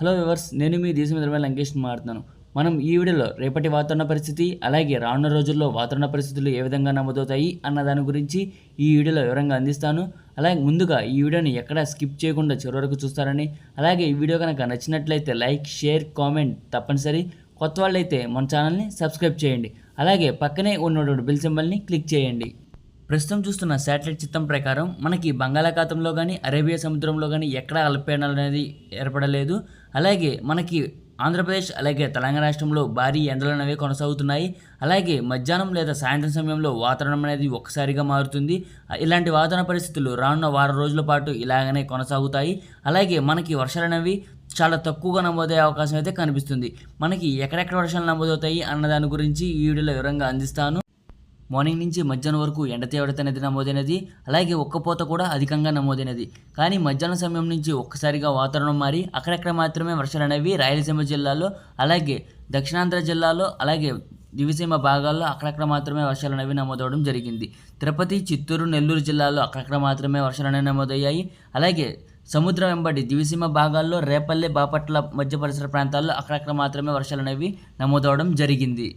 Hello viewers నేను మీ దేశం ఎదురుమైన లంకేష్ మాట్లాడుతున్నాను. మనం ఈ వీడియోలో రేపటి వాతావరణ పరిస్థితి అలాగే రానున్న రోజుల్లో వాతావరణ పరిస్థితులు ఏ విధంగా నమోదవుతాయి అన్న దాని గురించి ఈ వీడియోలో వివరంగా అందిస్తాను. అలాగే ముందుగా ఈ వీడియోని ఎక్కడా స్కిప్ చేయకుండా చివరి వరకు చూస్తారని అలాగే ఈ వీడియో కనుక నచ్చినట్లయితే లైక్ షేర్ కామెంట్ తప్పనిసరి. కొత్త వాళ్ళైతే మన ఛానల్ని సబ్స్క్రైబ్ చేయండి. అలాగే పక్కనే ఉన్నటువంటి బిల్ సింబల్ని క్లిక్ చేయండి. ప్రస్తుతం చూస్తున్న శాటిలైట్ చిత్రం ప్రకారం మనకి బంగాళాఖాతంలో కానీ అరేబియా సముద్రంలో కానీ ఎక్కడ అల్పపీడనాలు అనేది ఏర్పడలేదు. అలాగే మనకి ఆంధ్రప్రదేశ్ అలాగే తెలంగాణ రాష్ట్రంలో భారీ ఎండలు అనేవి కొనసాగుతున్నాయి. అలాగే మధ్యాహ్నం లేదా సాయంత్రం సమయంలో వాతావరణం అనేది ఒక్కసారిగా మారుతుంది. ఇలాంటి వాతావరణ పరిస్థితులు రానున్న వారం రోజుల పాటు ఇలాగనే కొనసాగుతాయి. అలాగే మనకి వర్షాలు అనేవి చాలా తక్కువగా నమోదయ్యే అవకాశం అయితే కనిపిస్తుంది. మనకి ఎక్కడెక్కడ వర్షాలు నమోదవుతాయి అన్న దాని గురించి ఈ వీడియోలో వివరంగా అందిస్తాను. మార్నింగ్ నుంచి మధ్యాహ్నం వరకు ఎండ తీవ్రత అనేది నమోదైనది అలాగే ఒక్కపోత కూడా అధికంగా నమోదైనది. కానీ మధ్యాహ్నం సమయం నుంచి ఒక్కసారిగా వాతావరణం మారి అక్కడక్కడ మాత్రమే వర్షాలు అనేవి రాయలసీమ జిల్లాలో అలాగే దక్షిణాంధ్ర జిల్లాలో అలాగే దివిసీమ భాగాల్లో అక్కడక్కడ మాత్రమే వర్షాలు అనేవి నమోదవడం జరిగింది. తిరుపతి చిత్తూరు నెల్లూరు జిల్లాలో అక్కడక్కడ మాత్రమే వర్షాలు అనేవి నమోదయ్యాయి. అలాగే సముద్రం వెంబడి దివిసీమ భాగాల్లో రేపల్లె బాపట్ల మధ్య పరిసర ప్రాంతాల్లో అక్కడక్కడ మాత్రమే వర్షాలు అనేవి నమోదవడం జరిగింది.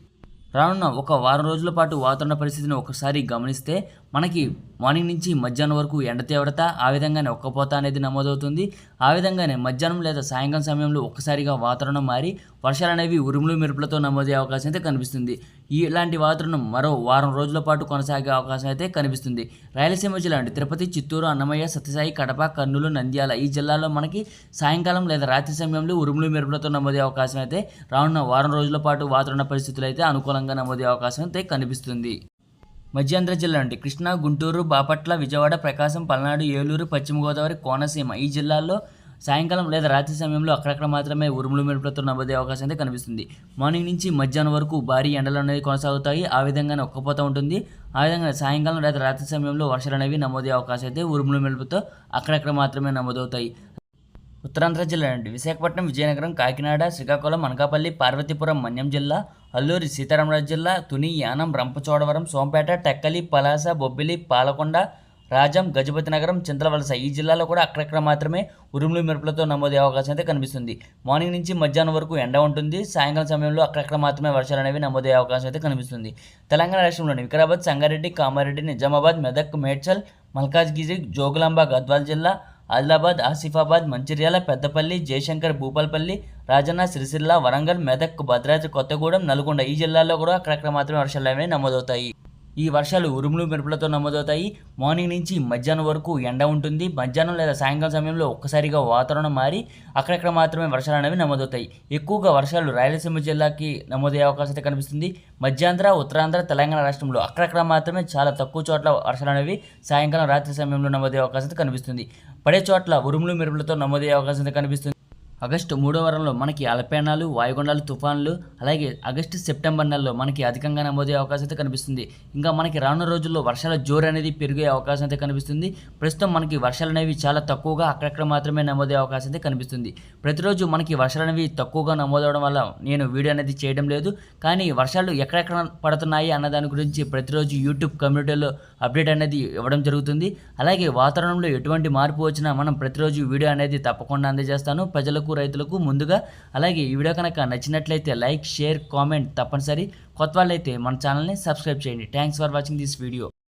రానున్న ఒక వారం రోజుల పాటు వాతావరణ పరిస్థితిని ఒకసారి గమనిస్తే మనకి మార్నింగ్ నుంచి మధ్యాహ్నం వరకు ఎండ తీవ్రత ఆ విధంగానే ఒక్కపోత అనేది నమోదవుతుంది. ఆ విధంగానే మధ్యాహ్నం లేదా సాయంకాలం సమయంలో ఒక్కసారిగా వాతావరణం మారి వర్షాలు అనేవి ఉరుములు మెరుపులతో నమోదయ్యే అవకాశం అయితే కనిపిస్తుంది. ఇలాంటి వాతావరణం మరో వారం రోజుల పాటు కొనసాగే అవకాశం అయితే కనిపిస్తుంది. రాయలసీమ జిల్లా అంటే తిరుపతి చిత్తూరు అన్నమయ్య సత్యసాయి కడప కర్నూలు నంద్యాల ఈ జిల్లాలో మనకి సాయంకాలం లేదా రాత్రి సమయంలో ఉరుములు మెరుపులతో నమోదయ్యే అవకాశం అయితే రానున్న వారం రోజుల పాటు వాతావరణ పరిస్థితులు అయితే అనుకూలంగా నమోదయ్యే అవకాశం అయితే కనిపిస్తుంది. మధ్యాంధ్ర జిల్లా అంటే కృష్ణా గుంటూరు బాపట్ల విజయవాడ ప్రకాశం పల్నాడు ఏలూరు పశ్చిమ గోదావరి కోనసీమ ఈ జిల్లాల్లో సాయంకాలం లేదా రాత్రి సమయంలో అక్కడక్కడ మాత్రమే ఉరుములు మెరుపులతో నమోదే అవకాశం అయితే కనిపిస్తుంది. మార్నింగ్ నుంచి మధ్యాహ్నం వరకు భారీ ఎండలు అనేవి కొనసాగుతాయి. ఆ విధంగానే ఒక్కపోత ఉంటుంది. ఆ విధంగా సాయంకాలం లేదా రాత్రి సమయంలో వర్షాలు అనేవి నమోదే అవకాశం అయితే ఉరుములు మెరుపుతో అక్కడక్కడ మాత్రమే నమోదవుతాయి. ఉత్తరాంధ్ర జిల్లా నుండి విశాఖపట్నం విజయనగరం కాకినాడ శ్రీకాకుళం అనకాపల్లి పార్వతీపురం మన్యం జిల్లా అల్లూరి సీతారామరాజు జిల్లా తుని యానం రంపచోడవరం సోంపేట టెక్కలి పలాస బొబ్బిలి పాలకొండ రాజం గజపతి నగరం చింతలవలస ఈ జిల్లాలో కూడా అక్కడక్కడ మాత్రమే ఉరుములు మెరుపులతో నమోదే అవకాశం అయితే కనిపిస్తుంది. మార్నింగ్ నుంచి మధ్యాహ్నం వరకు ఎండ ఉంటుంది. సాయంకాలం సమయంలో అక్కడక్కడ మాత్రమే వర్షాలు అనేవి నమోదయ్యే అవకాశం అయితే కనిపిస్తుంది. తెలంగాణ రాష్ట్రంలోని వికారాబాద్ సంగారెడ్డి కామారెడ్డి నిజామాబాద్ మెదక్ మేడ్చల్ మల్కాజ్గిరి జోగులాంబ గద్వాల్ జిల్లా ఆదిలాబాద్ ఆసిఫాబాద్ మంచిర్యాల పెద్దపల్లి జయశంకర్ భూపాలపల్లి రాజన్న సిరిసిల్ల వరంగల్ మెదక్ భద్రాద్రి కొత్తగూడెం నల్గొండ ఈ జిల్లాల్లో కూడా అక్కడక్కడ మాత్రమే వర్షాలు అనేవి నమోదవుతాయి. ఈ వర్షాలు ఉరుములు మెరుపులతో నమోదవుతాయి. మార్నింగ్ నుంచి మధ్యాహ్నం వరకు ఎండ ఉంటుంది. మధ్యాహ్నం లేదా సాయంకాలం సమయంలో ఒక్కసారిగా వాతావరణం మారి అక్కడక్కడ మాత్రమే వర్షాలు అనేవి నమోదవుతాయి. ఎక్కువగా వర్షాలు రాయలసీమ జిల్లాకి నమోదయ్యే అవకాశం అయితే కనిపిస్తుంది. మధ్యాంధ్ర ఉత్తరాంధ్ర తెలంగాణ రాష్ట్రంలో అక్కడక్కడ మాత్రమే చాలా తక్కువ చోట్ల వర్షాలు అనేవి సాయంకాలం రాత్రి సమయంలో నమోదయ్యే అవకాశం కనిపిస్తుంది. పడే చోట్ల ఉరుములు మెరుపులతో నమోదయ్యే అవకాశం కనిపిస్తుంది. ఆగస్టు మూడో వారంలో మనకి అల్పపీడనాలు వాయుగుండాలు తుఫాన్లు అలాగే ఆగస్టు సెప్టెంబర్ నెలలో మనకి అధికంగా నమోదయ్యే అవకాశం అయితే కనిపిస్తుంది. ఇంకా మనకి రానున్న రోజుల్లో వర్షాల జోరు అనేది పెరిగే అవకాశం అయితే కనిపిస్తుంది. ప్రస్తుతం మనకి వర్షాలు అనేవి చాలా తక్కువగా అక్కడక్కడ మాత్రమే నమోదయ్యే అవకాశం అయితే కనిపిస్తుంది. ప్రతిరోజు మనకి వర్షాలు అనేవి తక్కువగా నమోదవడం వల్ల నేను వీడియో అనేది చేయడం లేదు. కానీ వర్షాలు ఎక్కడెక్కడ పడుతున్నాయి అన్న దాని గురించి ప్రతిరోజు యూట్యూబ్ కమ్యూనిటీలో అప్డేట్ అనేది ఇవ్వడం జరుగుతుంది. అలాగే వాతావరణంలో ఎటువంటి మార్పు వచ్చినా మనం ప్రతిరోజు వీడియో అనేది తప్పకుండా అందజేస్తాను. ప్రజలకు రైతులకు ముందుగా అలాగే ఈ వీడియో కనుక నచ్చినట్లయితే లైక్ షేర్ కామెంట్ తప్పనిసరి. కొత్త వాళ్ళైతే మన ఛానల్ని సబ్స్క్రైబ్ చేయండి. Thanks for watching this video.